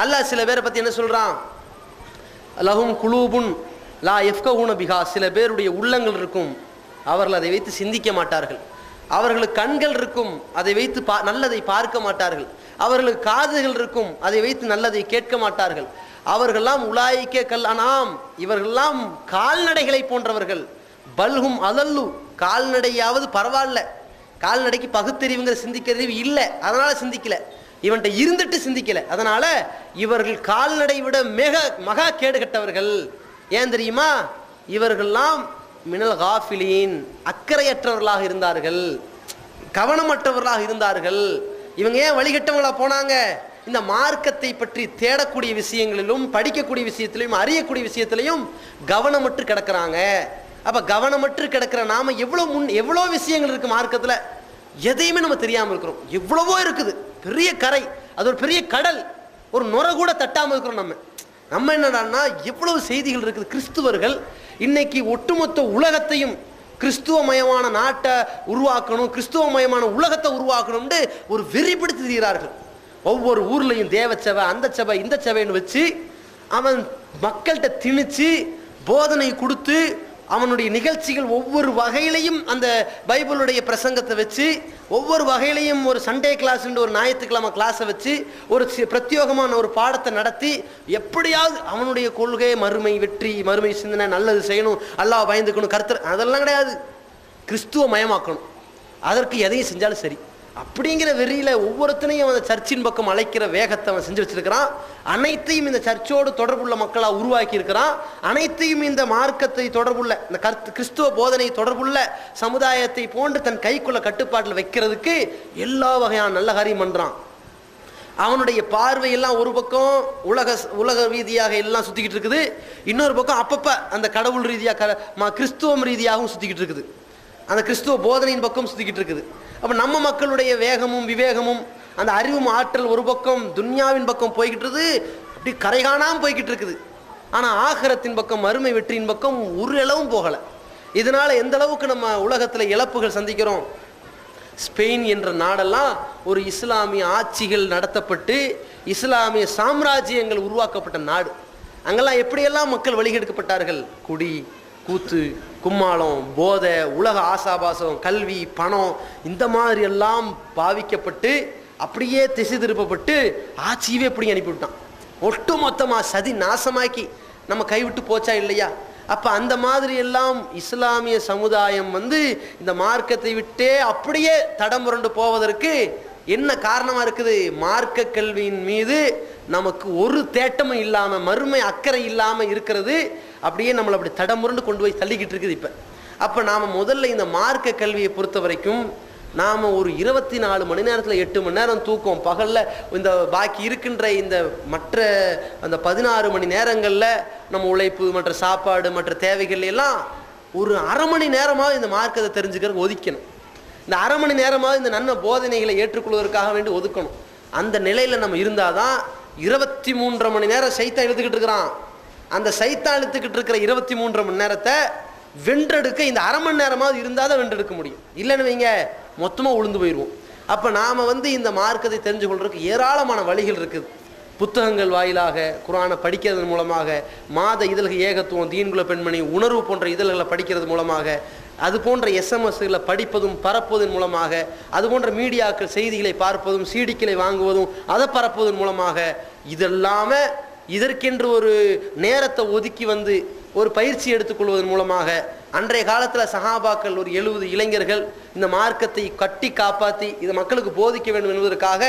அல்லாஹ் சில பேரை பற்றி என்ன சொல்கிறான் லஹும் குலூபுன் லா எஃப்க ஊனபிகா சில பேருடைய உள்ளங்கள் இருக்கும். அவர்கள் அதை வைத்து சிந்திக்க மாட்டார்கள். அவர்களுக்கு கண்கள் இருக்கும். அதை வைத்து பா நல்லதை பார்க்க மாட்டார்கள். அவர்களுக்கு காதுகள் இருக்கும். அதை வைத்து நல்லதை கேட்க மாட்டார்கள். அவர்கள்லாம் உலாய்க்க கல்லானாம் இவர்கள்லாம் கால்நடைகளை போன்றவர்கள். பல்கும் அதல்லு. கால்நடையாவது பரவாயில்ல. கால்நடைக்கு பகுத்தறிவுங்கிற சிந்திக்கிறது இல்லை. அதனால் சிந்திக்கலை. இவன்கிட்ட இருந்துட்டு சிந்திக்கல. அதனால இவர்கள் கால்நடை விட மிக மகா கேடு கட்டவர்கள் ஏன் தெரியுமா? இவர்கள்லாம் மினல் காஃபிலீன் அக்கறையற்றவர்களாக இருந்தார்கள். கவனமற்றவர்களாக இருந்தார்கள். இவங்க ஏன் வழிகட்டவங்களா போனாங்க? இந்த மார்க்கத்தை பற்றி தேடக்கூடிய விஷயங்களிலும் படிக்கக்கூடிய விஷயத்திலையும் அறியக்கூடிய விஷயத்திலையும் கவனமற்று கிடக்கிறாங்க. அப்ப கவனமற்று கிடக்கிற நாம எவ்வளவு முன் எவ்வளோ விஷயங்கள் இருக்கு மார்க்கத்துல? எதையுமே நம்ம தெரியாமல் இருக்கிறோம். எவ்வளவோ இருக்குது. பெரிய கரை. அது ஒரு பெரிய கடல். ஒரு நுரை கூட தட்டாமல் இருக்கிறோம் நம்ம. நம்ம என்னடான்னா எவ்வளவு செய்திகள் இருக்குது. கிறிஸ்துவர்கள் இன்னைக்கு ஒட்டுமொத்த உலகத்தையும் கிறிஸ்துவமயமான நாட்டை உருவாக்கணும் கிறிஸ்துவமயமான உலகத்தை உருவாக்கணும்னு ஒரு வெறி பிடித்து ஒவ்வொரு ஊர்லேயும் தேவச்சபை அந்த சபை இந்த சபைன்னு வச்சு அவன் மக்கள்கிட்ட திணிச்சு போதனை கொடுத்து அவனுடைய நிகழ்ச்சிகள் ஒவ்வொரு வகையிலையும் அந்த பைபிளுடைய பிரசங்கத்தை வச்சு ஒவ்வொரு வகையிலையும் ஒரு சண்டே கிளாஸ்ன்ற ஒரு ஞாயிற்றுக்கிழமை கிளாஸை வச்சு ஒரு பிரத்யோகமான பிரத்யேகமான ஒரு பாடத்தை நடத்தி எப்படியாவது அவனுடைய கொள்கை மறுமை வெற்றி மறுமை சிந்தனை நல்லது செய்யணும் அல்லாஹ் பயந்துக்கணும் கருத்து அதெல்லாம் கிடையாது. கிறிஸ்துவ மயமாக்கணும். அதற்கு எதையும் செஞ்சாலும் சரி. அப்படிங்கிற வெறியில் ஒவ்வொருத்தனையும் அந்த சர்ச்சின் பக்கம் அழைக்கிற வேகத்தை அவன் செஞ்சு வச்சிருக்கிறான். அனைத்தையும் இந்த சர்ச்சோடு தொடர்புள்ள மக்களாக உருவாக்கி இருக்கிறான் அனைத்தையும் இந்த மார்க்கத்தை தொடர்புள்ள இந்த கருத்து கிறிஸ்துவ போதனை தொடர்புள்ள சமுதாயத்தை போன்று தன் கைக்குள்ள கட்டுப்பாட்டில் வைக்கிறதுக்கு எல்லா வகையான நல்ல காரியம் பண்ணுறான் அவனுடைய பார்வையெல்லாம் ஒரு பக்கம் உலக உலக ரீதியாக எல்லாம் சுற்றிக்கிட்டு இருக்குது. இன்னொரு பக்கம் அப்பப்போ அந்த கடவுள் ரீதியாக க- ம- கிறிஸ்துவம் ரீதியாகவும் சுற்றிக்கிட்டு இருக்குது. அந்த கிறிஸ்துவ போதனையின் பக்கம் சுத்திக்கிட்டு இருக்குது. அப்போ நம்ம மக்களுடைய வேகமும் விவேகமும் அந்த அறிவும் ஆற்றல் ஒரு பக்கம் துன்யாவின் பக்கம் போய்கிட்டுருது அப்படி கரை போய்கிட்டு இருக்குது. ஆனால் ஆகரத்தின் பக்கம் அருமை வெற்றியின் பக்கம் ஒரு அளவும் போகலை. இதனால் எந்த அளவுக்கு நம்ம உலகத்தில் இழப்புகள் சந்திக்கிறோம்? ஸ்பெயின் என்ற நாடெல்லாம் ஒரு இஸ்லாமிய ஆட்சிகள் நடத்தப்பட்டு இஸ்லாமிய சாம்ராஜ்யங்கள் உருவாக்கப்பட்ட நாடு. அங்கெல்லாம் எப்படியெல்லாம் மக்கள் வழிகெடுக்கப்பட்டார்கள்? குடி கூத்து கும்மாளம் போதை உலக ஆசாபாசம் கல்வி பணம் இந்த மாதிரி எல்லாம் பாவிக்கப்பட்டு அப்படியே திசை திருப்பப்பட்டு ஆட்சியவே எப்படி அனுப்பிவிட்டான் ஒட்டு மொத்தமாக சதி நாசமாக்கி நம்ம கைவிட்டு போச்சா இல்லையா? அப்போ அந்த மாதிரி எல்லாம் இஸ்லாமிய சமுதாயம் வந்து இந்த மார்க்கத்தை விட்டே அப்படியே தடம் புரண்டு போவதற்கு என்ன காரணமாக இருக்குது? மார்க்க கல்வியின் மீது நமக்கு ஒரு தேட்டமும் இல்லாமல் மறுமை அக்கறை இல்லாமல் இருக்கிறது. அப்படியே நம்மளை அப்படி தடமுரண்டு கொண்டு போய் தள்ளிக்கிட்டு இருக்குது இப்போ. அப்போ நாம் முதல்ல இந்த மார்க்க கல்வியை பொறுத்த வரைக்கும் நாம் ஒரு இருபத்தி நாலு மணி நேரத்தில் எட்டு மணி நேரம் தூக்கம் பகலில் இந்த பாக்கி இருக்கின்ற இந்த மற்ற அந்த பதினாறு மணி நேரங்களில் நம்ம உழைப்பு மற்ற சாப்பாடு மற்ற தேவைகள் எல்லாம் ஒரு அரை மணி நேரமாவது இந்த மார்க்கத்தை தெரிஞ்சுக்கிறதுக்கு ஒதுக்கணும். இந்த அரை மணி நேரமாவது இந்த நன்மை போதனைகளை ஏற்றுக்கொள்வதற்காக வேண்டி ஒதுக்கணும். அந்த நிலையில் நம்ம இருந்தால் தான் இருபத்தி மூன்றரை மணி நேரம் சைத்தான் எழுதுக்கிட்டு இருக்கிறான். அந்த சைத்தாழுத்துக்கிட்டு இருக்கிற இருபத்தி மூன்று மணி நேரத்தை வென்றெடுக்க இந்த அரை மணி நேரமாவது இருந்தால் தான் வென்றெடுக்க முடியும். இல்லைன்னு வைங்க மொத்தமாக உளுந்து போயிடுவோம் அப்போ நாம் வந்து இந்த மார்க்கத்தை தெரிஞ்சு கொள்றதுக்கு ஏராளமான வழிகள் இருக்குது. புத்தகங்கள் வாயிலாக குரானை படிக்கிறதன் மூலமாக மாத இதழ்கள் ஏகத்துவம் தீன்குல பெண்மணி உணர்வு போன்ற இதழ்களை படிக்கிறது மூலமாக அது போன்ற எஸ்எம்எஸ்களை படிப்பதும் பரப்புவதன் மூலமாக அது போன்ற மீடியாக்கள் செய்திகளை பார்ப்பதும் சீடிக்களை வாங்குவதும் அதை பரப்புவதன் மூலமாக இதெல்லாமே இதற்கென்று ஒரு நேரத்தை ஒதுக்கி வந்து ஒரு பயிற்சி எடுத்துக்கொள்வதன் மூலமாக அன்றைய காலத்தில் சஹாபாக்கள் ஒரு எழுபது இளைஞர்கள் இந்த மார்க்கத்தை கட்டி காப்பாற்றி இதை மக்களுக்கு போதிக்க வேண்டும் என்பதற்காக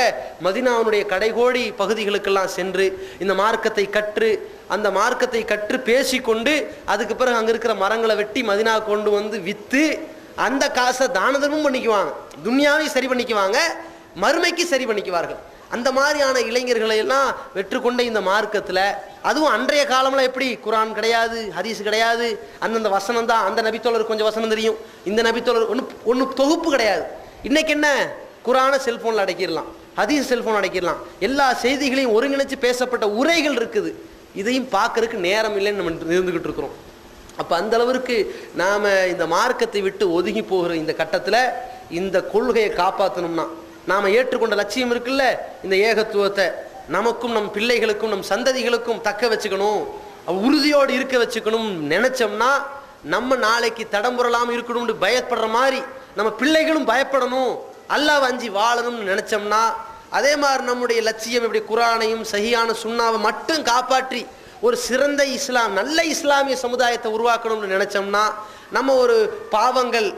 மதினாவுடைய கடைகோடி பகுதிகளுக்கெல்லாம் சென்று இந்த மார்க்கத்தை கற்று அந்த மார்க்கத்தை கற்று பேசிக்கொண்டு அதுக்கு பிறகு அங்கே இருக்கிற மரங்களை வெட்டி மதினா கொண்டு வந்து விற்று அந்த காசை தானதமும் பண்ணிக்குவாங்க. துன்யாவையும் சரி பண்ணிக்குவாங்க. மறுமைக்கு சரி பண்ணிக்குவார்கள். அந்த மாதிரியான இளைஞர்களை எல்லாம் வெற்றுக்கொண்ட இந்த மார்க்கத்தில் அதுவும் அன்றைய காலம்லாம் எப்படி? குரான் கிடையாது ஹதீஸ் கிடையாது அந்தந்த வசனம் தான் அந்த நபித்தோழர் கொஞ்சம் வசனம் தெரியும் இந்த நபித்தோழர் ஒன்று ஒன்று தொகுப்பு கிடையாது. இன்னைக்கு என்ன? குரானை செல்ஃபோனில் அடக்கிடலாம் ஹதீஸ் செல்ஃபோன் அடக்கிடலாம் எல்லா செய்திகளையும் ஒருங்கிணைச்சு பேசப்பட்ட உரைகள் இருக்குது. இதையும் பார்க்கறதுக்கு நேரம் இல்லைன்னு நம்ம இருந்துகிட்டு இருக்கிறோம். அப்போ அந்த அளவிற்கு நாம் இந்த மார்க்கத்தை விட்டு ஒதுங்கி போகிற இந்த கட்டத்தில் இந்த கொள்கையை காப்பாற்றணும்னா நாம் ஏற்றுக்கொண்ட லட்சியம் இருக்குல்ல? இந்த ஏகத்துவத்தை. நமக்கும் நம் பிள்ளைகளுக்கும் நம் சந்ததிகளுக்கும் தக்க வச்சுக்கணும். உறுதியோடு இருக்க வச்சுக்கணும். நினைச்சோம்னா நம்ம நாளைக்கு தடம்புரலாம இருக்கணும்னு பயப்படுற மாதிரி நம்ம பிள்ளைகளும் பயப்படணும். அல்லாஹ் அஞ்சி வாழணும்னு நினைச்சோம்னா அதே மாதிரி நம்முடைய லட்சியம் இப்படி குரானையும் சகியான சுண்ணாவை மட்டும் காப்பாற்றி ஒரு சிறந்த இஸ்லாம் நல்ல இஸ்லாமிய சமுதாயத்தை உருவாக்கணும்னு நினைச்சோம்னா நம்ம ஒரு பாவங்கள்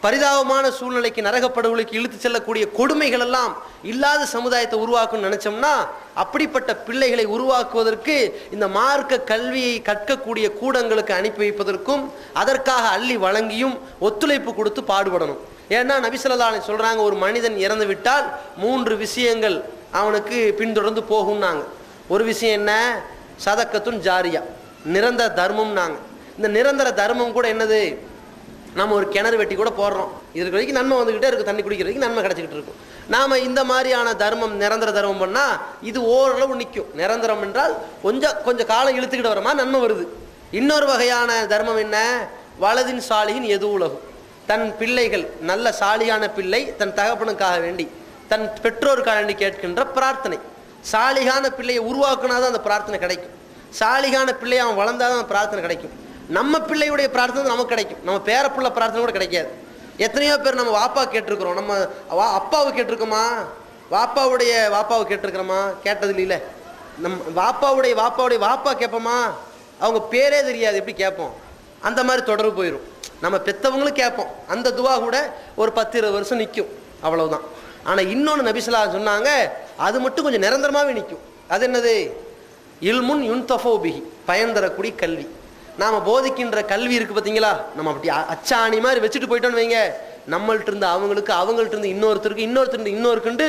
பரிதாபமான சூழ்நிலைக்கு நரகப்படுகளுக்கு இழுத்து செல்லக்கூடிய கொடுமைகள் எல்லாம் இல்லாத சமுதாயத்தை உருவாக்கணும்னு நினைச்சோம்னா அப்படிப்பட்ட பிள்ளைகளை உருவாக்குவதற்கு இந்த மார்க்க கல்வியை கற்கக்கூடிய கூடங்களுக்கு அனுப்பி வைப்பதற்கும் அதற்காக அள்ளி வழங்கியும் ஒத்துழைப்பு கொடுத்து பாடுபடணும். ஏன்னா நபிசல்லாலை சொல்றாங்க ஒரு மனிதன் இறந்து விட்டால் மூன்று விஷயங்கள் அவனுக்கு பின்தொடர்ந்து போகும்னாங்க. ஒரு விஷயம் என்ன? சதக்கத்துன் ஜாரியா. நிரந்தர தர்மம்னாங்க. இந்த நிரந்தர தர்மம் கூட என்னது? நம்ம ஒரு கிணறு வெட்டி கூட போடுறோம். இதுக்கு வரைக்கும் நன்மை வந்துக்கிட்டே இருக்கும் தண்ணி குடிக்கிற வரைக்கும் நன்மை கிடச்சிக்கிட்டு இருக்கும். நாம் இந்த மாதிரியான தர்மம் நிரந்தர தர்மம் பண்ணால் இது ஓரளவு நிற்கும் நிரந்தரம் என்றால் கொஞ்சம் கொஞ்சம் காலம் இழுத்துக்கிட்டு வரமா நன்மை வருது. இன்னொரு வகையான தர்மம் என்ன? வலதின் சாலியின் எது உலகம் தன் பிள்ளைகள் நல்ல சாலியான பிள்ளை தன் தகப்பனுக்காக வேண்டி தன் பெற்றோருக்காக வேண்டி கேட்கின்ற பிரார்த்தனை. சாலிகான பிள்ளையை உருவாக்குனாதான் அந்த பிரார்த்தனை கிடைக்கும். சாலிகான பிள்ளையை அவன் வளர்ந்தாதான் தான் பிரார்த்தனை கிடைக்கும். நம்ம பிள்ளையுடைய பிரார்த்தனை நமக்கு கிடைக்கும். நம்ம பேரப்புள்ள பிரார்த்தனை கூட கிடைக்காது. எத்தனையோ பேர் நம்ம வாப்பா கேட்டிருக்கிறோம். நம்ம வா அப்பாவை கேட்டிருக்கோமா? வாப்பாவுடைய வாப்பாவை கேட்டிருக்கிறோமா? கேட்டது இல்லை. நம் வாப்பாவுடைய வாப்பாவுடைய வாப்பா கேட்போமா? அவங்க பேரே தெரியாது எப்படி கேட்போம்? அந்த மாதிரி தொடர்பு போயிடும் நம்ம பெத்தவங்களும் கேட்போம். அந்த துவா கூட ஒரு பத்து இருபது வருஷம் நிற்கும் அவ்வளவுதான். ஆனால் இன்னொன்று நபிசலா சொன்னாங்க அது மட்டும் கொஞ்சம் நிரந்தரமாகவே நிற்கும் அது என்னது? இல்முன் யுன்தஃபோபிகி பயன் தரக்கூடிய கல்வி. நாம் போதிக்கின்ற கல்வி இருக்குது பார்த்தீங்களா நம்ம அப்படி அச்சாணி மாதிரி வச்சுட்டு போயிட்டோன்னு வைங்க. நம்மள்ட்ட இருந்து அவங்களுக்கு அவங்கள்ட்ட இருந்து இன்னொருத்தருக்கு இன்னொருத்தர் இருந்து இன்னொருக்குண்டு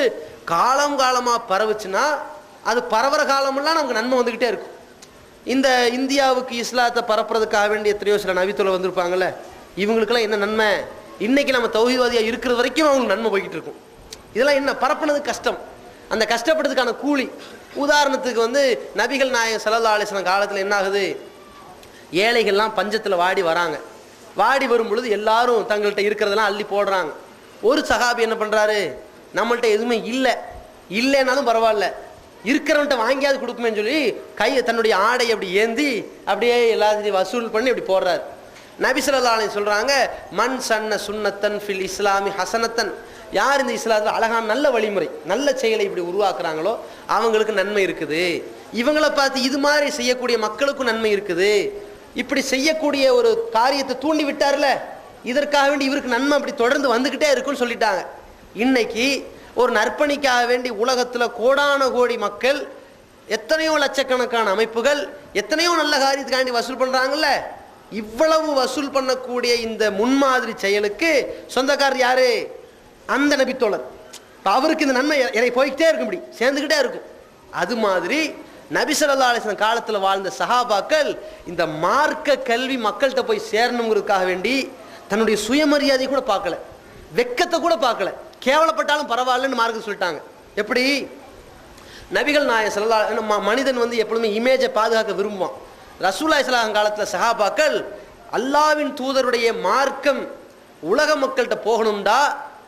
காலம் காலமாக பரவுச்சுன்னா அது பரவற காலமெல்லாம் நமக்கு நன்மை வந்துக்கிட்டே இருக்கும். இந்த இந்தியாவுக்கு இஸ்லாத்தை பரப்புறதுக்காக வேண்டிய எத்தனையோ சில நபித்துறை வந்திருப்பாங்கல்ல இவங்களுக்கெல்லாம் என்ன நன்மை? இன்னைக்கு நம்ம தௌஹிவாதியாக இருக்கிற வரைக்கும் அவங்களுக்கு நன்மை போய்கிட்டு இருக்கும். இதெல்லாம் என்ன? பரப்புனது கஷ்டம். அந்த கஷ்டப்படுறதுக்கான கூலி. உதாரணத்துக்கு வந்து நபிகள் நாயகம் ஸல்லல்லாஹு அலைஹி காலத்தில் என்ன ஆகுது? ஏழைகள்லாம் பஞ்சத்தில் வாடி வராங்க. வாடி வரும் பொழுது எல்லாரும் தங்கள்கிட்ட இருக்கிறதெல்லாம் அள்ளி போடுறாங்க. ஒரு சகாபி என்ன பண்ணுறாரு நம்மள்கிட்ட எதுவுமே இல்லை. இல்லைனாலும் பரவாயில்ல. இருக்கிறவன்ட்ட வாங்கியாவது கொடுக்குமேன்னு சொல்லி கையை தன்னுடைய ஆடை அப்படி ஏந்தி அப்படியே எல்லாத்தையும் வசூல் பண்ணி அப்படி போடுறாரு. நபி சொல்கிறாங்க மண் சன்ன சுன்னத்தன் ஃபில் இஸ்லாமி ஹசனத்தன். யார் இந்த இஸ்லாத்தில் அழகான நல்ல வழிமுறை நல்ல செயலை இப்படி உருவாக்குறாங்களோ அவங்களுக்கு நன்மை இருக்குது. இவங்களை பார்த்து இது மாதிரி செய்யக்கூடிய மக்களுக்கும் நன்மை இருக்குது. இப்படி செய்யக்கூடிய ஒரு காரியத்தை தூண்டி விட்டார்ல இதற்காக வேண்டி இவருக்கு நன்மை அப்படி தொடர்ந்து வந்துக்கிட்டே இருக்குன்னு சொல்லிட்டாங்க. இன்னைக்கு ஒரு நற்பணிக்காக வேண்டி உலகத்தில் கோடான கோடி மக்கள் எத்தனையோ லட்சக்கணக்கான அமைப்புகள் எத்தனையோ நல்ல காரியத்துக்காண்டி வசூல் பண்ணுறாங்கல்ல இவ்வளவு வசூல் பண்ணக்கூடிய இந்த முன்மாதிரி செயலுக்கு சொந்தக்காரர் யாரு? அந்த நபித்தோழர். இப்போ அவருக்கு இந்த நன்மை இறை போய்கிட்டே இருக்கும் இப்படி சேர்ந்துக்கிட்டே இருக்கும். அது மாதிரி நபி ஸல்லல்லாஹு காலத்தில் வாழ்ந்த சஹாபாக்கள் இந்த மார்க்க கல்வி மக்கள்கிட்ட போய் சேரணுங்கிறதுக்காக வேண்டி தன்னுடைய சுயமரியாதை கூட பார்க்கல. வெக்கத்தை கூட பார்க்கல. கேவலப்பட்டாலும் பரவாயில்லன்னு மார்க்க சொல்லிட்டாங்க. எப்படி? நபிகள் நாயகம் ஸல்லல்லாஹு மனிதன் வந்து எப்பொழுதுமே இமேஜை பாதுகாக்க விரும்புவான். ரசூலா இஸ்லாம் காலத்தில் சஹாபாக்கள் அல்லாவின் தூதருடைய மார்க்கம் உலக மக்கள்கிட்ட போகணும்டா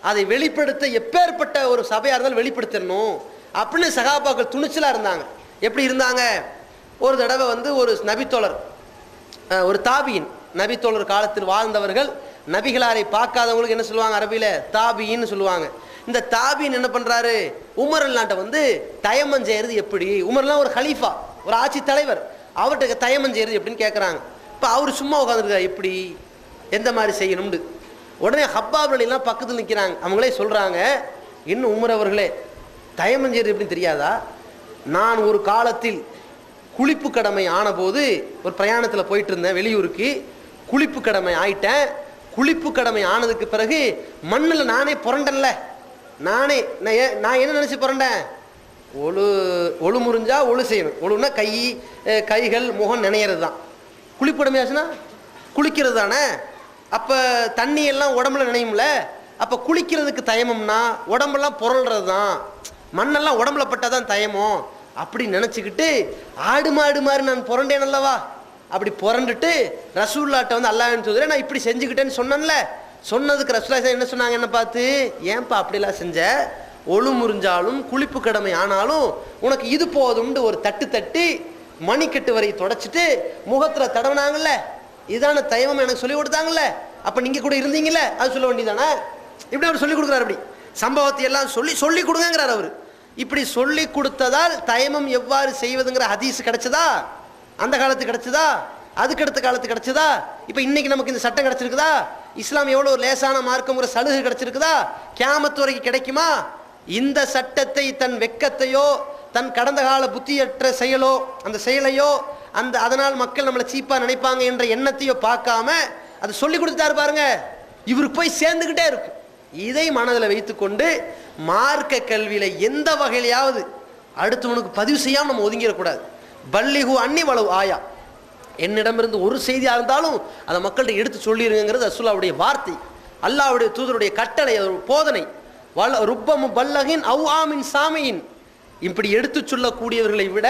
அதை வெளிப்படுத்த எப்பேற்பட்ட ஒரு சபையாக இருந்தாலும் வெளிப்படுத்தணும் அப்படின்னு சகாபாக்கள் துணிச்சலாக இருந்தாங்க. எப்படி இருந்தாங்க? ஒரு தடவை வந்து ஒரு நபித்தோழர் ஒரு தாபியின் நபித்தோழர் காலத்தில் வாழ்ந்தவர்கள் நபிகளாரை பார்க்காதவங்களுக்கு என்ன சொல்லுவாங்க அரபியில்? தாபின்னு சொல்லுவாங்க. இந்த தாபின் என்ன பண்ணுறாரு உமரல் நாட்டை வந்து தயமம் செய்யறது எப்படி? உமர்லாம் ஒரு ஹலீஃபா ஒரு ஆட்சி தலைவர். அவர்கிட்ட தயமம் செய்யறது எப்படின்னு கேட்குறாங்க இப்போ அவர் சும்மா உட்காந்துருக்காரு எப்படி? எந்த மாதிரி செய்யணும்னு. உடனே ஹப்பாபுலாம் பக்கத்தில் நிற்கிறாங்க அவங்களே சொல்கிறாங்க இன்னும் உமரவர்களே தயமம் செய்யறது எப்படின்னு தெரியாதா? நான் ஒரு காலத்தில் குளிப்பு கடமை ஆனபோது ஒரு பிரயாணத்தில் போயிட்டு இருந்தேன் வெளியூருக்கு. குளிப்பு கடமை ஆயிட்டேன். குளிப்பு கடமை ஆனதுக்கு பிறகு மண்ணில் நானே புரண்டன்ல. நானே நான் ஏ நான் என்ன நினச்சி புரண்டேன்? ஒழு ஒழு முறிஞ்சா ஒழு செய்யணும். ஒழுனா கை கைகள் முகம் நினைகிறது தான் குளிப்பு கடமை ஆச்சுன்னா குளிக்கிறது தானே? அப்போ தண்ணி எல்லாம் உடம்புல நினையும்ல? அப்போ குளிக்கிறதுக்கு தயமம்னா உடம்பெல்லாம் புரள்றது தான் மண்ணெல்லாம் உடம்புல பட்டாதான் தான் தயமம் அப்படி நினச்சிக்கிட்டு ஆடு மாடு மாதிரி நான் புரண்டேன் அல்லவா? அப்படி புரண்டுட்டு ரசூல்லாட்ட வந்து அல்லாஹ் சொல்லுறேன் நான் இப்படி செஞ்சுக்கிட்டேன்னு சொன்னேன்ல. சொன்னதுக்கு ரசூல்லா என்ன சொன்னாங்க என்ன பார்த்து? ஏன்பா அப்படிலாம் செஞ்ச? ஒழு முறிஞ்சாலும் குளிப்பு கடமை ஆனாலும் உனக்கு இது போதும்னு ஒரு தட்டு தட்டி மணிக்கட்டு வரை தொடச்சிட்டு முகத்தில் தடவினாங்கல்ல? இதான தயவம் எனக்கு சொல்லி கொடுத்தாங்கல்ல? அப்போ நீங்கள் கூட இருந்தீங்களே அது சொல்ல வேண்டியதானே இப்படி அவர் சொல்லி கொடுக்குறாரு அப்படி. சம்பவத்தை எல்லாம் சொல்லி சொல்லி கொடுங்கிறார் அவர். இப்படி சொல்லி கொடுத்ததால் தயமம் எவ்வாறு செய்வதுங்கிற ஹதீஸ் கிடைச்சதா? அந்த காலத்து கிடைச்சதா? அதுக்கு அடுத்த காலத்து கிடைச்சதா? இப்போ இன்னைக்கு நமக்கு இந்த சட்டம் கிடைச்சிருக்குதா? இஸ்லாம் எவ்வளோ லேசான மார்க்கங்கிற சலுகை கிடைச்சிருக்குதா? கேமத்துறைக்கு வரைக்கும் கிடைக்குமா? இந்த சட்டத்தை தன் வெக்கத்தையோ தன் கடந்த கால புத்தியற்ற செயலோ அந்த செயலையோ அந்த அதனால் மக்கள் நம்மளை சீப்பாக நினைப்பாங்க என்ற எண்ணத்தையோ பார்க்காம அதை சொல்லி கொடுத்தாரு பாருங்க. இவருக்கு போய் சேர்ந்துக்கிட்டே இருக்கும் இதை மனதில் வைத்துக்கொண்டு மார்க்க கல்வியில் எந்த வகையிலையாவது அடுத்தவனுக்கு பதிவு செய்யாமல் நம்ம ஒதுங்கிடக்கூடாது. பல்லிகு அன்னி வளவு ஆயா. என்னிடமிருந்து ஒரு செய்தியாக இருந்தாலும் அதை மக்கள்கிட்ட எடுத்து சொல்லிடுங்கிறது அசுல்லாவுடைய வார்த்தை. அல்லாவுடைய தூதருடைய கட்டளை ஒரு போதனை. வல்ல ருப்பமு பல்லகின் அவ் ஆமின் சாமியின். இப்படி எடுத்து சொல்லக்கூடியவர்களை விட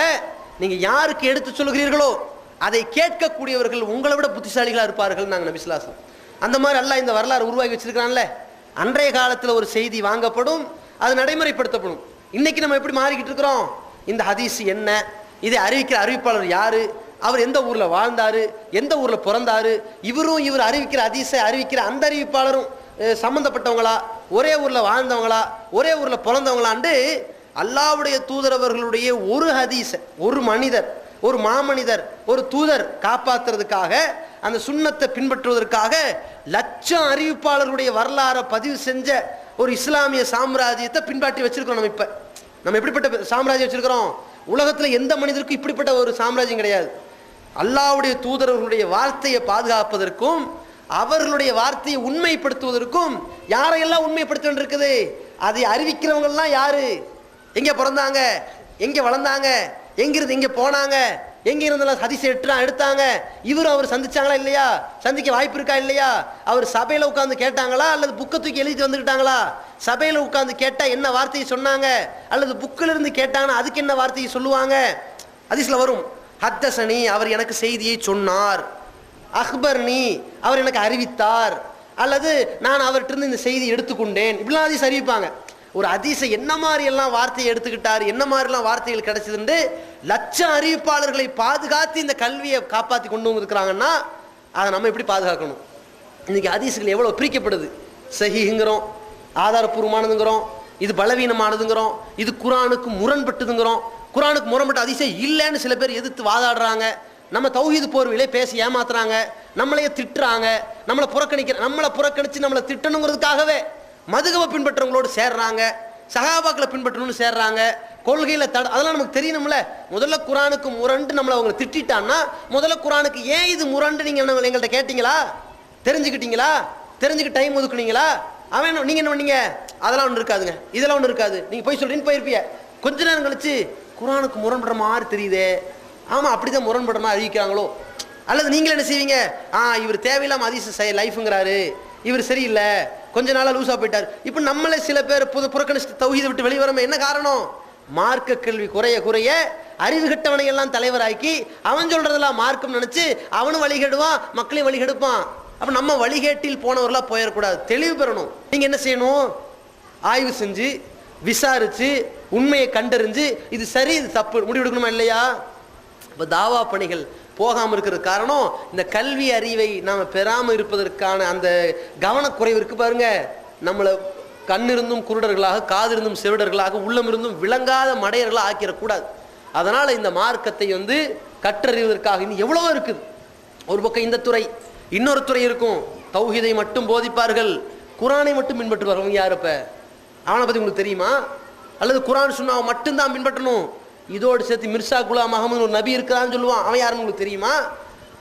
நீங்கள் யாருக்கு எடுத்து சொல்கிறீர்களோ அதை கேட்கக்கூடியவர்கள் உங்களை விட புத்திசாலிகளாக இருப்பார்கள் நாங்கள் நபிசுலாசம் அந்த மாதிரி அல்லாஹ் இந்த வரலாறு உருவாக்கி வச்சிருக்கிறான்ல. அன்றைய காலத்தில் ஒரு செய்தி வாங்கப்படும் அது நடைமுறைப்படுத்தப்படும். இன்னைக்கு நம்ம எப்படி மாறிக்கிட்டு இருக்கிறோம்? இந்த ஹதீஸ் என்ன? இதை அறிவிக்கிற அறிவிப்பாளர் யாரு? அவர் எந்த ஊரில் வாழ்ந்தார்? எந்த ஊரில் பிறந்தாரு? இவரும் இவர் அறிவிக்கிற ஹதீஸை அறிவிக்கிற அந்த அறிவிப்பாளரும் சம்மந்தப்பட்டவங்களா ஒரே ஊரில் வாழ்ந்தவங்களா? ஒரே ஊரில் பிறந்தவங்களாண்டு அல்லாவுடைய தூதரவர்களுடைய ஒரு ஹதீஸை ஒரு மனிதர் ஒரு மாமனிதர் ஒரு தூதர் காப்பாற்றுறதுக்காக அந்த சுண்ணத்தை பின்பற்றுவதற்காக லட்சம் அறிவிப்பாளருடைய வரலாறை பதிவு செஞ்ச ஒரு இஸ்லாமிய சாம்ராஜ்யத்தை பின்பற்றி வச்சிருக்கோம் நம்ம இப்ப. நம்ம எப்படிப்பட்ட சாம்ராஜ்யம் வச்சிருக்கிறோம்? உலகத்துல எந்த மனிதருக்கும் இப்படிப்பட்ட ஒரு சாம்ராஜ்யம் கிடையாது. அல்லாவுடைய தூதரர்களுடைய வார்த்தையை பாதுகாப்பதற்கும் அவர்களுடைய வார்த்தையை உண்மைப்படுத்துவதற்கும் யாரையெல்லாம் உண்மைப்படுத்த இருக்குது? அதை அறிவிக்கிறவங்கெல்லாம் யாரு? எங்க பிறந்தாங்க? எங்க வளர்ந்தாங்க? எங்கிருந்து இங்கே போனாங்க? எங்கே இருந்தெல்லாம் ஹதீஸ் எட்டுலாம் எடுத்தாங்க? இவரும் அவர் சந்திச்சாங்களா இல்லையா? சந்திக்க வாய்ப்பு இருக்கா இல்லையா? அவர் சபையில் உட்காந்து கேட்டாங்களா? அல்லது புக்கை தூக்கி எழுதி வந்துக்கிட்டாங்களா? சபையில் உட்காந்து கேட்டால் என்ன வார்த்தையை சொன்னாங்க? அல்லது புக்கில் இருந்து கேட்டாங்கன்னா அதுக்கு என்ன வார்த்தையை சொல்லுவாங்க? ஹதீஸ்ல வரும் ஹத்தசனி அவர் எனக்கு செய்தியை சொன்னார். அக்பர்னி அவர் எனக்கு அறிவித்தார். அல்லது நான் அவர்கிட்ட இந்த செய்தி எடுத்துக்கொண்டேன். இப்படிலாம் ஹதீஸ் அறிவிப்பாங்க. ஒரு அதிச என்ன மாதிரி எல்லாம் வார்த்தையை எடுத்துக்கிட்டார் என்ன மாதிரிலாம் வார்த்தைகள் கிடைச்சதுண்டு லட்சம் அறிவிப்பாளர்களை பாதுகாத்து இந்த கல்வியை காப்பாற்றி கொண்டு வந்துருக்கிறாங்கன்னா அதை நம்ம எப்படி பாதுகாக்கணும்? இன்னைக்கு ஹதீஸ்கள் எவ்வளோ பிரிக்கப்படுது? சஹிங்கிறோம் ஆதாரபூர்வமானதுங்கிறோம் இது பலவீனமானதுங்கிறோம் இது குரானுக்கு முரண்பட்டுதுங்கிறோம். குரானுக்கு முரண்பட்ட அதிசயம் இல்லைன்னு சில பேர் எதிர்த்து வாதாடுறாங்க. நம்ம தௌஹீது போர்வையிலே பேசி ஏமாத்துறாங்க நம்மளையே திட்டுறாங்க நம்மளை புறக்கணிக்கிற நம்மளை புறக்கணித்து நம்மளை திட்டணுங்கிறதுக்காகவே மதுகவை பின்பற்றவங்களோடு சேர்றாங்க சகாபாக்களை பின்பற்றணும்னு சேர்றாங்க கொள்கையில் தட அதெல்லாம் நமக்கு தெரியணும்ல. முதல்ல குரானுக்கு முரண்டு நம்மளை அவங்க திட்டான்னா முதல்ல குரானுக்கு ஏன் இது முரண்டு? நீங்கள் என்ன எங்கள்கிட்ட கேட்டீங்களா? தெரிஞ்சுக்கிட்டீங்களா? தெரிஞ்சுக்க டைம் ஒதுக்குனீங்களா? அவன் என்ன- என்ன பண்ணீங்க? அதெல்லாம் ஒன்று இருக்காதுங்க. இதெல்லாம் ஒன்று இருக்காது. நீங்கள் போய் சொல்கிறீன்னு போயிருப்பிய. கொஞ்ச நேரம் கழிச்சு குரானுக்கு முரண்படுற மாதிரி தெரியுதே. ஆமாம் அப்படிதான் முரண்படுற மாதிரி அறிவிக்கிறாங்களோ? அல்லது நீங்களே என்ன செய்வீங்க? ஆ இவர் தேவையில்லாமல் அதிச லைஃபுங்கிறாரு இவர் சரியில்லை. கொஞ்ச நாளாக லூஸாக போயிட்டார். இப்போ நம்மளே சில பேர் புது புறக்கணிச்சு தௌஹீதை விட்டு வெளியே என்ன காரணம்? மார்க்க கல்வி குறைய குறைய அறிவு கட்டவனை எல்லாம் தலைவராக்கி அவன் சொல்றதெல்லாம் மார்க்கம் நினச்சி அவனும் வழிகெடுவான் மக்களையும் வழிகெடுப்பான் அப்போ நம்ம வழிகேட்டில் போனவர்களாக போயிடக்கூடாது. தெளிவு பெறணும். நீங்கள் என்ன செய்யணும்? ஆய்வு செஞ்சு விசாரித்து உண்மையை கண்டறிஞ்சு இது சரி இது தப்பு முடிவெடுக்கணுமா இல்லையா? இப்போ தாவா பணிகள் போகாமல் இருக்கிறது காரணம் இந்த கல்வி அறிவை நாம் பெறாமல் இருப்பதற்கான அந்த கவனக்குறைவு இருக்கு பாருங்க. நம்மளை கண்ணிருந்தும் குருடர்களாக காதிருந்தும் செவிடர்களாக உள்ளம் இருந்தும் விளங்காத மடையர்களாக ஆக்கிடக்கூடாது. அதனால் இந்த மார்க்கத்தை வந்து கற்றறிவதற்காக இன்னும் எவ்வளோ இருக்குது. ஒரு பக்கம் இந்த துறை இன்னொரு துறை இருக்கும். தௌஹிதை மட்டும் போதிப்பார்கள். குரானை மட்டும் பின்பற்றுவார்கள் யார் இப்போ அவனை பற்றி உங்களுக்கு தெரியுமா? அல்லது குரான் சுண்ணாவை மட்டும்தான் பின்பற்றணும். இதோடு சேர்த்து மிர்சா குலாம் அகமது ஒரு நபி இருக்கிறான்னு சொல்லுவான். அவன் யாருன்னு உங்களுக்கு தெரியுமா?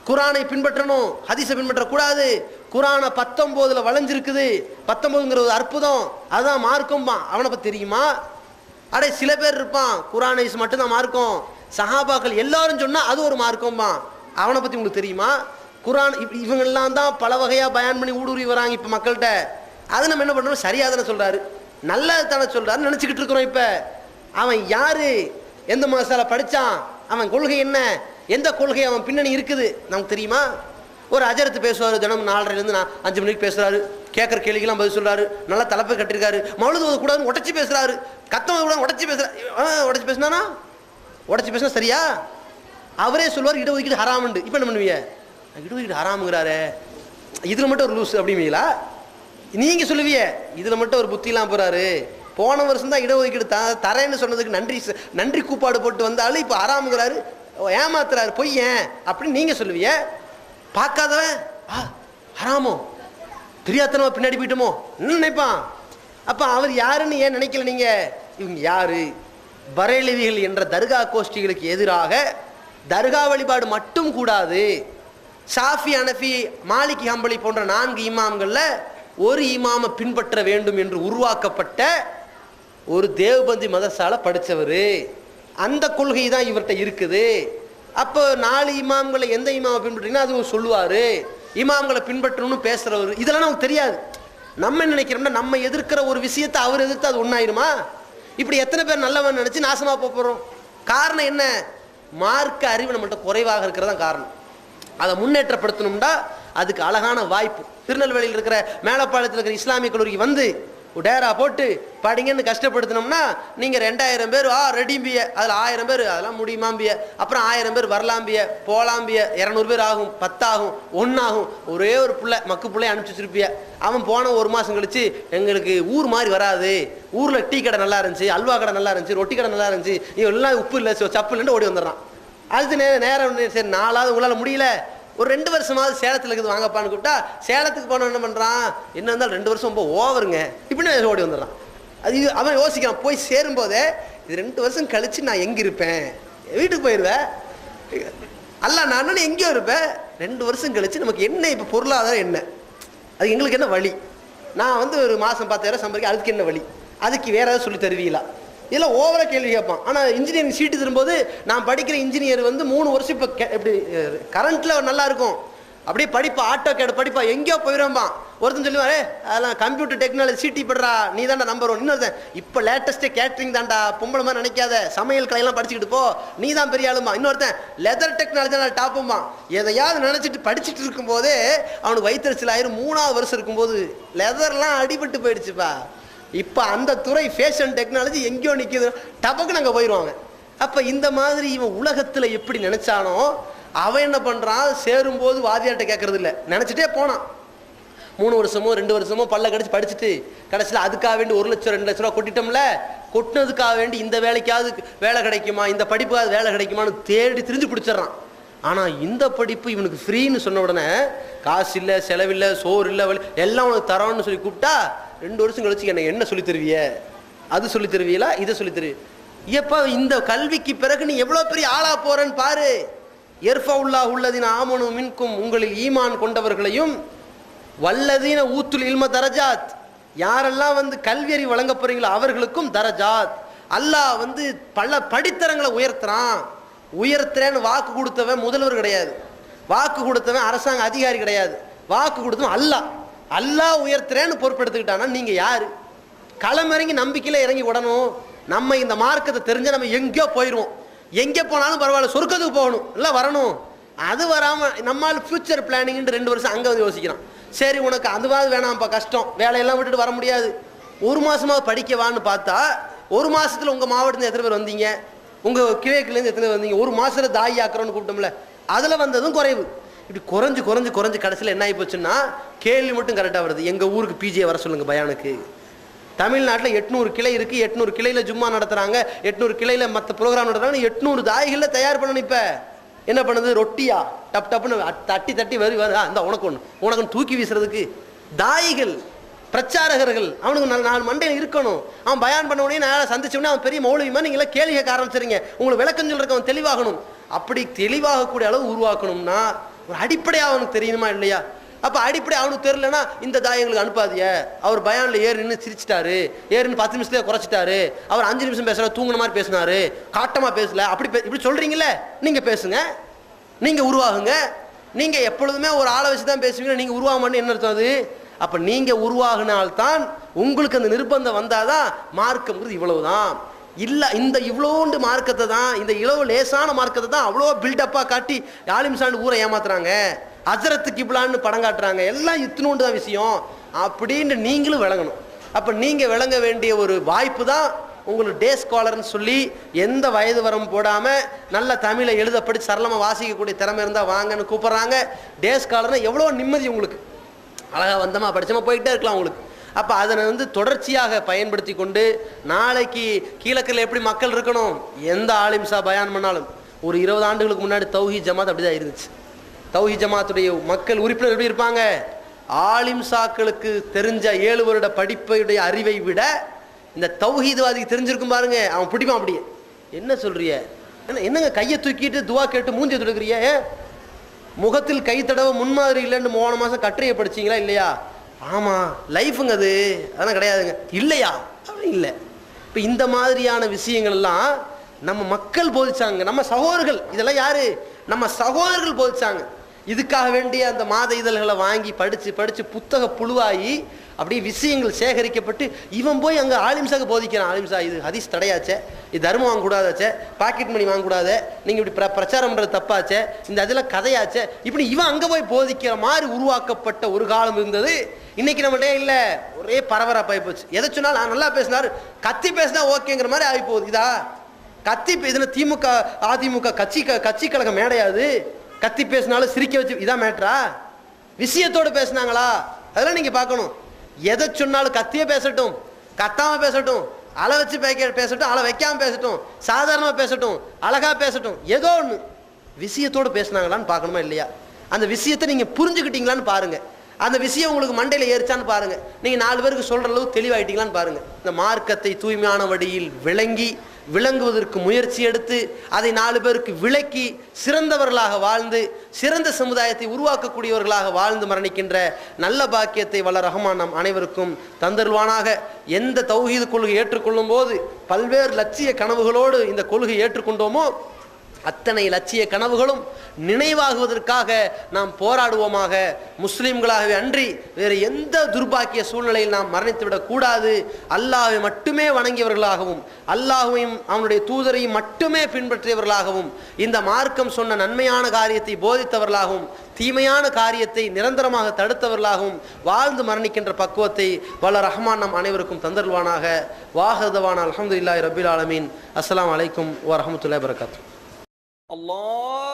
குரானை பின்பற்றணும் ஹதீஸை பின்பற்றக்கூடாது. குரானை பத்தொம்போதில் வளைஞ்சிருக்குது. பத்தொம்போதுங்கிற ஒரு அற்புதம் அதுதான் மார்க்கம்பா அவனை பற்றி தெரியுமா? அடே சில பேர் இருப்பான். குரானைஸ் மட்டும்தான் மார்க்கம். சஹாபாக்கள் எல்லாரும் சொன்னால் அது ஒரு மார்க்கம்பான் அவனை பற்றி உங்களுக்கு தெரியுமா? குரான் இவங்கெல்லாம் தான் பல வகையாக பயன் பண்ணி ஊடுருவி வராங்க இப்போ மக்கள்கிட்ட. அதை நம்ம என்ன பண்ணுறோம் சரியாக தானே சொல்கிறாரு நல்லது தானே சொல்றாரு நினச்சிக்கிட்டு இருக்கிறோம் இப்போ. அவன் யார்? எந்த மாசால படித்தான் அவன் கொள்கை என்ன? எந்த கொள்கை அவன் பின்னணி இருக்குது? நமக்கு தெரியுமா? ஒரு அஜரத்து பேசுவார் தினம் நாலரைலேருந்து நான் அஞ்சு மணிக்கு பேசுகிறாரு கேட்குற கேள்விக்கெல்லாம் பதில் சொல்கிறாரு நல்லா தலைப்பை கட்டிருக்காரு. மவுளுது கூடாதுன்னு உடச்சி பேசுகிறாரு கத்தம் கூட உடச்சி பேசுறாரு உடச்சி பேசினானா? உடச்சி பேசினா சரியா? அவரே சொல்லுவார் இடஒதுக்கீடு ஹராமுண்டு. இப்போ என்ன பண்ணுவீங்க? இடஒதுக்கீடு ஹராமுங்கிறாரே. இதில் மட்டும் ஒரு லூஸ் அப்படிங்களா நீங்கள் சொல்லுவிய இதில் மட்டும் ஒரு புத்திலாம் போகிறாரு போன வருஷம் தான் இடஒதுக்கீடு த தரேன்னு சொன்னதுக்கு நன்றி நன்றி கூப்பாடு போட்டு வந்தாலும் இப்போ ஆறாமுகிறாரு. ஏமாத்துறாரு. பொய் ஏன்? அப்படின்னு நீங்கள் சொல்லுவிய பார்க்காதவன் ஆ ஹராமோ. தெரியாதனமா பின்னாடி போயிட்டோமோ. நினைப்பான்? அப்போ அவர் யாருன்னு ஏன் நினைக்கல நீங்கள் இவங்க யாரு? பரேலவிகள் என்ற தர்கா கோஷ்டிகளுக்கு எதிராக தர்கா வழிபாடு மட்டும் கூடாது. ஷாஃபி அனஃபி மாலிகி ஹம்பளி போன்ற நான்கு இமாம்களில் ஒரு இமாமை பின்பற்ற வேண்டும் என்று உருவாக்கப்பட்ட ஒரு தேவ்பந்தி மதசால படித்தவர் அந்த கொள்கை தான் இவர்கிட்ட இருக்குது. அப்போ நாலு இமாம்களை எந்த இமாமை பின்பற்றினா அது சொல்லுவார். இமாம்களை பின்பற்றணும்னு பேசுகிறவர் இதெல்லாம் நமக்கு தெரியாது. நம்ம நினைக்கிறோம்னா நம்ம எதிர்க்கிற ஒரு விஷயத்தை அவர் எதிர்த்து அது ஒன்றாயிருமா இப்படி எத்தனை பேர் நல்லவன் நினச்சி நாசமாக போகிறோம் காரணம் என்ன? மார்க்க அறிவு நம்மள்ட்ட குறைவாக இருக்கிறதா காரணம். அதை முன்னேற்றப்படுத்தணும்னா அதுக்கு அழகான வாய்ப்பு. திருநெல்வேலியில் இருக்கிற மேலப்பாளையத்தில் இருக்கிற இஸ்லாமிய கல்லூரிக்கு வந்து டேரா போட்டு படிங்கன்னு கஷ்டப்படுத்தினோம்னா நீங்கள் ரெண்டாயிரம் பேர் ஆ ரெடிம்பிய அதில் ஆயிரம் பேர் அதெல்லாம் முடியுமாம்பிய? அப்புறம் ஆயிரம் பேர் வரலாம்பிய போலாம்பிய. இரநூறு பேர் ஆகும் பத்தாகும் ஒன்றாகும் ஒரே ஒரு பிள்ளை மக்கு பிள்ளைய அனுப்பிச்சி வச்சிருப்பிய. அவன் போன ஒரு மாதம் கழிச்சு எங்களுக்கு ஊர் மாதிரி வராது. ஊரில் டீ கடை நல்லா இருந்துச்சு அல்வா கடை நல்லா இருந்துச்சு ரொட்டி கடை நல்லா இருந்துச்சு. இவெல்லாம் உப்பு இல்லை சப்பு இல்லைன்னு ஓடி வந்துடுறான். அது நேரம் நேரம் சரி நாலாவது உங்களால் முடியல. ஒரு ரெண்டு வருஷமாவது சேலத்தில் இருக்குது வாங்கப்பான்னு கூப்பிட்டா சேலத்துக்கு போனவன் என்ன பண்ணுறான் என்ன இருந்தாலும் ரெண்டு வருஷம் ரொம்ப ஓவருங்க. இப்படின்னு ஓடி வந்துடுறான். அது அவன் யோசிக்கிறான் போய் சேரும்போதே இது ரெண்டு வருஷம் கழித்து நான் எங்கே இருப்பேன்? வீட்டுக்கு போயிடுவேன் அல்ல நான் எங்கேயோ இருப்பேன் ரெண்டு வருஷம் கழித்து நமக்கு என்ன இப்போ பொருளாதாரம் என்ன? அது எங்களுக்கு என்ன வழி? நான் வந்து ஒரு மாதம் பத்தாயிரம் சம்பாதிக்க அதுக்கு என்ன வழி? அதுக்கு வேற ஏதாவது சொல்லி தருவீங்களா? இதெல்லாம் ஓவராக கேள்வி கேட்பான். ஆனால் இன்ஜினியரிங் சீட்டு தரும்போது நான் படிக்கிற இன்ஜினியர் வந்து மூணு வருஷம் இப்போ இப்படி கரண்ட்டில் நல்லா இருக்கும். அப்படியே படிப்பா ஆட்டோ கேட படிப்பா எங்கேயோ போயிடும்பான் ஒருத்தன் சொல்லுவாரே அதெல்லாம் கம்ப்யூட்டர் டெக்னாலஜி சீட்டி படுறா நீ தாண்டா நம்பர் ஒன் இன்னொருத்தன் இப்போ லேட்டஸ்ட்டு கேட்ரிங் தான்டா பொம்பளை மாதிரி நினைக்காத. சமையல் கலையெல்லாம் படிச்சுக்கிட்டு போ. நீ தான் பெரிய ஆளுமா இன்னொருத்தன் லெதர் டெக்னாலஜி தான் டாப்புமா எதையாவது நினச்சிட்டு படிச்சுட்டு இருக்கும்போது அவனுக்கு வயிற்றுச்சல் ஆயிரம் மூணாவது வருஷம் இருக்கும்போது லெதர்லாம் அடிபட்டு போயிடுச்சுப்பா. இப்போ அந்த துறை ஃபேஷன் டெக்னாலஜி எங்கேயோ நிற்கிது டபக்கு நாங்கள் போயிடுவாங்க அப்போ இந்த மாதிரி இவன் உலகத்தில் எப்படி நினச்சானோ அவன் என்ன பண்ணுறான் சேரும்போது வாதியார்கிட்ட கேட்கறது இல்லை. நினச்சிட்டே போனான். மூணு வருஷமோ ரெண்டு வருஷமோ பல்ல கடிச்சு படிச்சுட்டு கடைசியில் அதுக்காக வேண்டி ஒரு லட்சம் ரெண்டு லட்ச ரூபா கொட்டிட்டோம்ல? கொட்டினதுக்காக வேண்டி இந்த வேலைக்காவது வேலை கிடைக்குமா? இந்த படிப்புக்காவது வேலை கிடைக்குமான்னு தேடி திரிஞ்சு பிடிச்சிட்றான். ஆனால் இந்த படிப்பு இவனுக்கு ஃப்ரீன்னு சொன்ன உடனே காசு இல்லை செலவில்லை சோறு இல்லை எல்லாம் உனக்கு தரோன்னு சொல்லி கூப்பிட்டா ரெண்டு வருஷம் கழிச்சு எனக்கு என்ன சொல்லி தருவிய? அது சொல்லி தருவீங்களா இதை சொல்லி தருவி. எப்போ இந்த கல்விக்கு பிறகு நீ எவ்வளோ பெரிய ஆளாக போகிறேன்னு பாரு. எர்ஃபா உள்ளா உள்ளதின் ஆமனு மின்கும் உங்களில் ஈமான் கொண்டவர்களையும் வல்லதீன ஊத்துல் இல்ம தரஜாத். யாரெல்லாம் வந்து கல்வியறி வழங்க போகிறீங்களோ அவர்களுக்கும் தரஜாத். அல்லாஹ் வந்து பல படித்தரங்களை உயர்த்துறான். உயர்த்துறேன்னு வாக்கு கொடுத்தவன் முதல்வர் கிடையாது. வாக்கு கொடுத்தவன் அரசாங்க அதிகாரி கிடையாது. வாக்கு கொடுத்தவன் அல்லாஹ். அல்லாஹ் உயர்த்துறேன்னு பொறுப்பெடுத்துக்கிட்டானா நீங்க யாரு? களமிறங்கி நம்பிக்கையில இறங்கி விடணும் நம்ம இந்த மார்க்கத்தை தெரிஞ்ச நம்ம எங்கேயோ போயிடுவோம் எங்கே போனாலும் பரவாயில்ல சொர்க்கத்துக்கு போகணும். இல்லை வரணும். அது வராமல் நம்மால் ஃப்யூச்சர் பிளானிங்னு ரெண்டு வருஷம் அங்கே வந்து யோசிக்கிறான். சரி உனக்கு அதுவாது வேணாம்ப்பா கஷ்டம். வேலையெல்லாம் விட்டுட்டு வர முடியாது. ஒரு மாதமாக படிக்கவான்னு பார்த்தா ஒரு மாதத்தில் உங்கள் மாவட்டத்தில் எத்தனை பேர் வந்தீங்க? உங்கள் கிழக்குலேருந்து எத்தனை பேர் வந்தீங்க? ஒரு மாதத்தில் தாய் ஆக்கிறோன்னு கூப்பிட்டோம்ல. அதில் வந்ததும் குறைவு. இப்படி குறைஞ்சு குறைஞ்சு குறைஞ்சு கடைசியில் என்ன ஆகி போச்சுன்னா கேள்வி மட்டும் கரெக்டாக வருது. எங்கள் ஊருக்கு பிஜே வர சொல்லுங்கள் பயானுக்கு. தமிழ்நாட்டில் எட்நூறு கிளை இருக்குது எட்நூறு கிளையில் ஜும்மா நடத்துகிறாங்க எட்நூறு கிளையில் மற்ற ப்ரோக்ராம் நடத்துகிறாங்க எட்நூறு தாய்களில் தயார் பண்ணணும் இப்போ. என்ன பண்ணுது? ரொட்டியா டப் டப்புன்னு தட்டி தட்டி வரி வரு. அந்த உனக்கு ஒன்று உனக்கு தூக்கி வீசுறதுக்கு தாயிகள் பிரச்சாரகர்கள் அவனுக்கு நாலு நாலு மண்டையில் இருக்கணும். அவன் பயான் பண்ண உடனே நான் சந்திச்ச உடனே அவன் பெரிய மௌலியமாக நீங்களே கேள்வி கேட்க ஆரம்பிச்சிருங்க. உங்களுக்கு விளக்கம் சொல்றதுக்கு அவன் தெளிவாகணும். அப்படி தெளிவாகக்கூடிய அளவு உருவாக்கணும்னா ஒரு அடிப்படையாக அவனுக்கு தெரியணுமா இல்லையா? அப்போ அடிப்படை அவனுக்கு தெரியலனா இந்த தாயங்களுக்கு அனுப்பாதிய அவர் பயானில் ஏறி நின்று சிரிச்சிட்டாரு. ஏறுன்னு பத்து நிமிஷத்துலேயே குறைச்சிட்டாரு. அவர் அஞ்சு நிமிஷம் பேசுகிற தூங்குன மாதிரி பேசினாரு. காட்டமாக பேசல. அப்படி பே- இப்படி சொல்கிறீங்களே நீங்கள் பேசுங்க. நீங்கள் உருவாகுங்க. நீங்கள் எப்பொழுதுமே ஒரு ஆளை வச்சு தான் பேசுவீங்க. நீங்கள் உருவாகமான்னு என்ன அர்த்தம் அது? அப்போ நீங்கள் உருவாகினால்தான் உங்களுக்கு அந்த நிர்பந்தம் வந்தால் வந்தாதான் மார்க்கம்ங்கிறது இவ்வளவுதான். இல்லை இந்த இவ்வளோண்டு மார்க்கத்தை தான் இந்த இளவு லேசான மார்க்கத்தை தான் அவ்வளோ பில்டப்பாக காட்டி ஆலிம்சாண்டு ஊரை ஏமாத்துறாங்க. அஜரத்து கிப்லான்னு படம் காட்டுறாங்க. எல்லாம் இத்தினோண்டு தான் விஷயம். அப்படின்னு நீங்களும் விளங்கணும். அப்போ நீங்கள் விளங்க வேண்டிய ஒரு வாய்ப்பு தான் உங்களுக்கு டே ஸ்காலர்னு சொல்லி எந்த வயது வரம் போடாமல் நல்ல தமிழை எழுதப்படி சரளமாக வாசிக்கக்கூடிய திறமை இருந்தால் வாங்கன்னு கூப்பிட்றாங்க. டே ஸ்காலர்னால் எவ்வளோ நிம்மதி உங்களுக்கு. அழகாக வந்தமாக படித்தமாக போயிட்டே இருக்கலாம் உங்களுக்கு. அப்போ அதனை வந்து தொடர்ச்சியாக பயன்படுத்தி கொண்டு நாளைக்கு கீழக்கில் எப்படி மக்கள் இருக்கணும்? எந்த ஆலிம்சா பயான் பண்ணாலும். ஒரு இருபது ஆண்டுகளுக்கு முன்னாடி தௌஹி ஜமாத் அப்படி தான் இருந்துச்சு. தௌஹி ஜமாத்துடைய மக்கள் உறுப்பினர் எப்படி இருப்பாங்க? ஆலிம்சாக்களுக்கு தெரிஞ்ச ஏழு வருட படிப்பையுடைய அறிவை விட இந்த தௌஹீத்வாதிக்கு தெரிஞ்சிருக்கும் பாருங்க. அவன் பிடிப்பான் அப்படியே. என்ன சொல்றிய? என்ன என்னங்க கையை தூக்கிட்டு துவா கேட்டு மூஞ்சி தொடுக்கிறிய? முகத்தில் கை தடவை முன்மாதிரி இல்லைன்னு மூணு மாதம் கட்டுரையை படிச்சீங்களா இல்லையா? ஆமாம் லைஃபுங்க அது அதெல்லாம் கிடையாதுங்க. இல்லையா? அப்படி இல்லை. இப்போ இந்த மாதிரியான விஷயங்கள்லாம் நம்ம மக்கள் போதிச்சாங்க. நம்ம சகோதரர்கள் இதெல்லாம் யாரு? நம்ம சகோதரர்கள் போதிச்சாங்க. இதுக்காக வேண்டிய அந்த மாத இதழ்களை வாங்கி படித்து படித்து புத்தக புழுவாகி அப்படியே விஷயங்கள் சேகரிக்கப்பட்டு இவன் போய் அங்கே ஆலிம்சாக்கு போதிக்கிறான். ஆலிம்சா இது ஹதீஸ் தடையாச்சே. இது தர்மம் வாங்கக்கூடாதாச்சே? பாக்கெட் மணி வாங்கக்கூடாது? நீங்கள் இப்படி பிர- பிரச்சாரம் பண்ணுறது தப்பாச்சே? இந்த அதில் கதையாச்சே? இப்படி இவன் அங்கே போய் போதிக்கிற மாதிரி உருவாக்கப்பட்ட ஒரு காலம் இருந்தது. இன்னைக்கு நம்மகிட்ட இல்லை. ஒரே பரபரப்பாகி போச்சு. எதை சொன்னாலும் நான் நல்லா பேசினார். கத்தி பேசினா ஓகேங்கிற மாதிரி ஆகி போகுது இதா? கத்தி இதில் திமுக அதிமுக கட்சி க- கட்சி கழகம் மேடையாது. கத்தி பேசினாலும் சிரிக்க வச்சு இதான் மேட்ரா விஷயத்தோடு பேசுனாங்களா? அதெல்லாம் நீங்கள் பார்க்கணும். எதை சொன்னாலும் கத்தியே பேசட்டும் கத்தாமல் பேசட்டும் அலை வச்சு பேக்க பேசட்டும் அலை வைக்காம பேசட்டும் சாதாரணமாக பேசட்டும் அழகாக பேசட்டும் ஏதோ ஒன்று விஷயத்தோடு பேசுனாங்களான்னு பார்க்கணுமா இல்லையா? அந்த விஷயத்தை நீங்கள் புரிஞ்சுக்கிட்டீங்களான்னு பாருங்கள் அந்த விஷயம் உங்களுக்கு மண்டையில் ஏறிச்சான்னு பாருங்கள் நீங்கள் நாலு பேருக்கு சொல்கிற அளவு தெளிவாயிட்டீங்களான்னு பாருங்கள் இந்த மார்க்கத்தை தூய்மையான வழியில் விளங்கி விளங்குவதற்கு முயற்சி எடுத்து அதை நாலு பேருக்கு விளக்கி சிறந்தவர்களாக வாழ்ந்து சிறந்த சமுதாயத்தை உருவாக்கக்கூடியவர்களாக வாழ்ந்து மரணிக்கின்ற நல்ல பாக்கியத்தை வல்ல ரஹ்மான் நம் அனைவருக்கும் தந்தருவானாக எந்த தௌஹீது கொள்கை ஏற்றுக்கொள்ளும் போது பல்வேறு லட்சிய கனவுகளோடு இந்த கொள்கை ஏற்றுக்கொண்டோமோ அத்தனை லட்சிய கனவுகளும் நினைவாகுவதற்காக நாம் போராடுவோமாக. முஸ்லீம்களாகவே அன்றி வேறு எந்த துர்பாக்கிய சூழ்நிலையில் நாம் மரணித்துவிடக் கூடாது. அல்லாஹை மட்டுமே வணங்கியவர்களாகவும் அல்லாஹையும் அவனுடைய தூதரையும் மட்டுமே பின்பற்றியவர்களாகவும் இந்த மார்க்கம் சொன்ன நன்மையான காரியத்தை போதித்தவர்களாகவும் தீமையான காரியத்தை நிரந்தரமாக தடுத்தவர்களாகவும் வாழ்ந்து மரணிக்கின்ற பக்குவத்தை வல்ல ரஹ்மான் நம் அனைவருக்கும் தந்தருவானாக வாஹதவான் அலமதுல்லாய் ரபில் ஆலமீன். அஸ்லாம் அலைக்கும் வரஹ்மத்துல்லாஹி வரகாத்து Allah